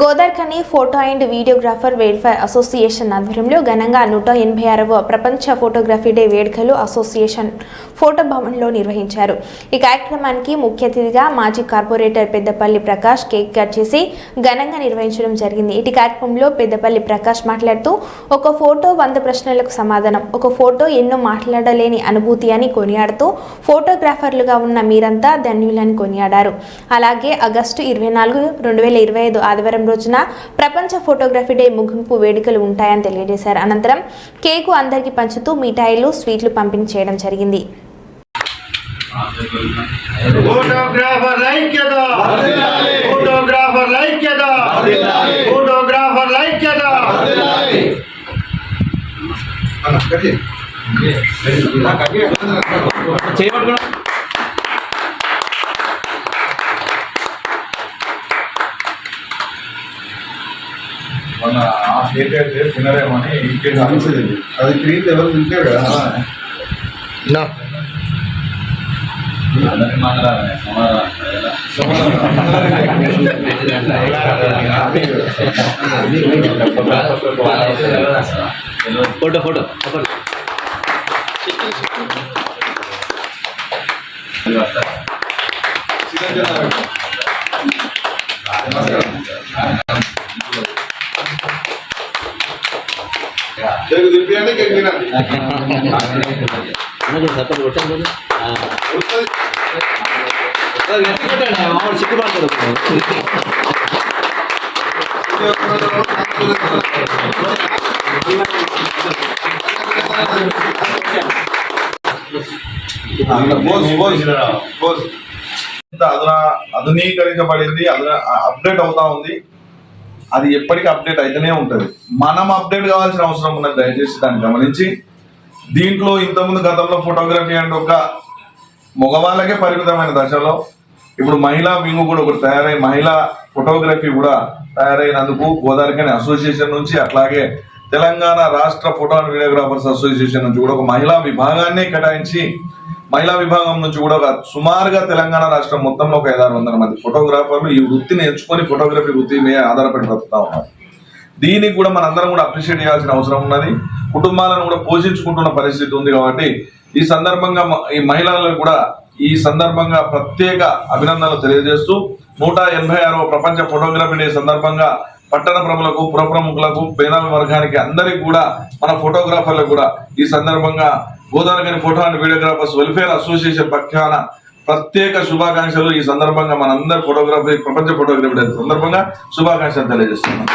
గోదార్కని photo and videographer welfare association ఆధ్వర్యంలో ఘనంగా నూట ఎనభై ఆరవ ప్రపంచ ఫోటోగ్రఫీ డే వేడుకలు అసోసియేషన్ ఫోటో భవన్లో నిర్వహించారు. ఈ కార్యక్రమానికి ముఖ్య అతిథిగా మాజీ corporator Peddapalli Prakash cake cut చేసి ఘనంగా నిర్వహించడం జరిగింది. ఇటు కార్యక్రమంలో పెద్దపల్లి ప్రకాష్ మాట్లాడుతూ ఒక ఫోటో వంద ప్రశ్నలకు సమాధానం ఒక ఫోటో ఎన్నో మాట్లాడలేని అనుభూతి అని కొనియాడుతూ ఫోటోగ్రాఫర్లుగా ఉన్న మీరంతా ధన్యులని కొనియాడారు. అలాగే ఆగస్టు ఇరవై నాలుగు రెండు వేల ఇరవై ఐదు ఆదివారం రోజున ప్రపంచ ఫోటోగ్రఫీ డే ముగింపు వేడుకలు ఉంటాయని తెలియజేశారు. అనంతరం కేకు అందరికీ పంచుతూ మిఠాయిలు స్వీట్లు పంపిణీ చేయడం జరిగింది. ఫోటోగ్రాఫర్ ఐక్యత! ఫోటోగ్రాఫర్ ఐక్యత! ఫోటోగ్రాఫర్ ఐక్యత! చేయబట్టుకున్నా మొన్న ఆ కేక్ అయితే కేక్ మంచిది అది క్రీమ్ ఎవరు అందరికి మంగళవారమే సోమవారం. Photo photo photo. తెలుగు తినిపియండి కేక్ తినండి సపోర్ట్ కొట్టాను ఉరుకుతుంది. మామూలు సిగ్గుపడతాడు పోజ్, పోజ్, పోజ్. ఇంత అధునా ఆధునీకరించబడింది అధునా అప్డేట్ అవుతా ఉంది. అది ఎప్పటికీ అప్డేట్ అయితేనే ఉంటుంది. మనం అప్డేట్ కావాల్సిన అవసరం ఉన్నది దయచేసి దాన్ని గమనించి దీంట్లో ఇంతకుముందు గతంలో ఫోటోగ్రఫీ అంటే ఒక మగవాళ్ళకే పరిమితమైన దశలో ఇప్పుడు మహిళా వింగు కూడా ఒకటి తయారై మహిళా ఫోటోగ్రఫీ కూడా తయారైనందుకు గోదావరికని అసోసియేషన్ నుంచి అట్లాగే తెలంగాణ రాష్ట్ర ఫోటో అండ్ వీడియోగ్రాఫర్స్ అసోసియేషన్ నుంచి కూడా ఒక మహిళా విభాగాన్ని కేటాయించి మహిళా విభాగం నుంచి కూడా ఒక సుమారుగా తెలంగాణ రాష్ట్రం మొత్తంలో ఒక ఐదారు వందల మంది ఫోటోగ్రాఫర్లు ఈ వృత్తిని ఎంచుకొని ఫోటోగ్రఫీ వృత్తి మీద ఆధారపడి బ్రతుకుతా ఉన్నారు. దీనికి కూడా మనందరం కూడా అప్రిషియేట్ చేయాల్సిన అవసరం ఉన్నది. కుటుంబాలను కూడా పోషించుకుంటున్న పరిస్థితి ఉంది కాబట్టి ఈ సందర్భంగా మ- ఈ మహిళలకు కూడా ఈ సందర్భంగా ప్రత్యేక అభినందనలు తెలియజేస్తూ నూట ఎనభై ఆరవ ప్రపంచ ఫోటోగ్రఫీ డే సందర్భంగా పట్టణ ప్రములకు పురప్రముఖులకు పేదల వర్గానికి అందరికి కూడా మన ఫోటోగ్రాఫర్లకు కూడా ఈ సందర్భంగా Godavari photo and videographers welfare association పక్షాన ప్రత్యేక శుభాకాంక్షలు. ఈ సందర్భంగా మనందరి ఫోటోగ్రఫీ ప్రపంచ ఫోటోగ్రఫీ సందర్భంగా శుభాకాంక్షలు తెలియజేస్తున్నాం.